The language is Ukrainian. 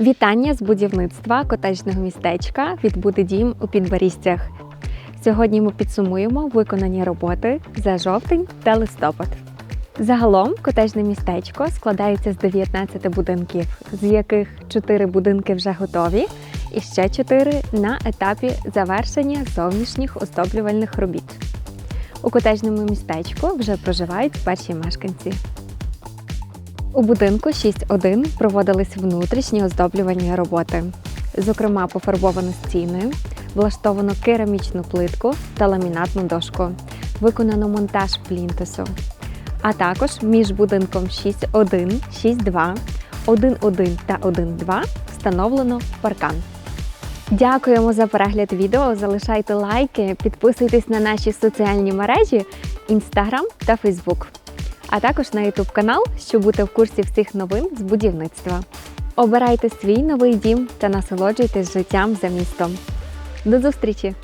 Вітання з будівництва котеджного містечка від Будидім у Підборістях. Сьогодні ми підсумуємо виконані роботи за жовтень та листопад. Загалом котеджне містечко складається з 19 будинків, з яких 4 будинки вже готові, і ще 4 на етапі завершення зовнішніх оздоблювальних робіт. У котеджному містечку вже проживають перші мешканці. У будинку 6.1 проводились внутрішні оздоблювальні роботи. Зокрема, пофарбовано стіни, влаштовано керамічну плитку та ламінатну дошку, виконано монтаж плінтусу. А також між будинком 6.1, 6.2, 1.1 та 1.2 встановлено паркан. Дякуємо за перегляд відео. Залишайте лайки, підписуйтесь на наші соціальні мережі Instagram та Facebook а також на YouTube канал, щоб бути в курсі всіх новин з будівництва. Обирайте свій новий дім та насолоджуйтесь життям за містом. До зустрічі!